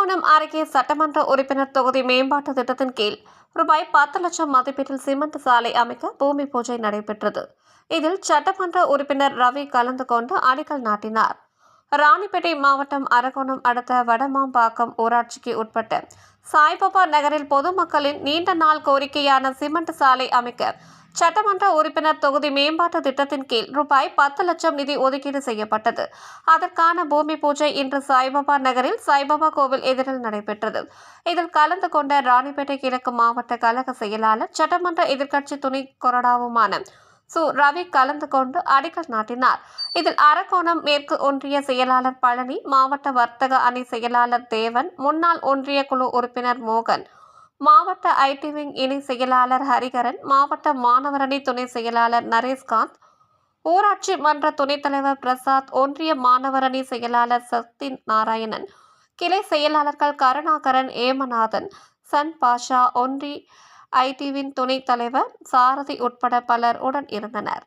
கும்பகோணம் அருகே சட்டமன்ற உறுப்பினர் தொகுதி மேம்பாட்டு திட்டத்தின் கீழ் ரூபாய் பத்து லட்சம் மதிப்பீட்டில் சிமெண்ட் சாலை அமைக்க பூமி பூஜை நடைபெற்றது. இதில் சட்டமன்ற உறுப்பினர் ரவி கலந்து கொண்டு அடிக்கல் நாட்டினார். ராணிப்பேட்டை மாவட்டம் அரகோணம் அடுத்த வடமாம்பாக்கம் ஊராட்சிக்கு உட்பட்ட சாய்பாபா நகரில் பொதுமக்களின் நீண்ட நாள் கோரிக்கையான சிமெண்ட் சாலை அமைக்க சட்டமன்ற உறுப்பினர் தொகுதி மேம்பாட்டு திட்டத்தின் கீழ் ரூபாய் பத்து லட்சம் நிதி ஒதுக்கீடு செய்யப்பட்டது. அதற்கான பூமி பூஜை இன்று சாய்பாபா நகரில் சாய்பாபா கோவில் எதிரில் நடைபெற்றது. இதில் கலந்து கொண்ட ராணிப்பேட்டை கிழக்கு மாவட்ட கழக செயலாளர் சட்டமன்ற எதிர்க்கட்சி துணை கொறடாவுமான சு. ரவி கலந்து கொண்டு அடிக்கல் நாட்டினார். இதில் அரக்கோணம் மேற்கு ஒன்றிய செயலாளர் பழனி மாவட்ட வர்த்தக அணி செயலாளர் தேவன் முன்னாள் ஒன்றிய குழு உறுப்பினர் மோகன் மாவட்ட ஐடி விங் இணை செயலாளர் ஹரிகரன் மாவட்ட மாணவரணி துணை செயலாளர் நரேஷ்காந்த் ஊராட்சி மன்ற துணைத் தலைவர் பிரசாத் ஒன்றிய மாணவரணி செயலாளர் சக்தி நாராயணன் கிளை செயலாளர்கள் கருணாகரன் ஏமநாதன் சன் பாஷா ஒன்றி ஐடிவின் துணைத் தலைவர் சாரதி உட்பட பலர் உடன் இருந்தனர்.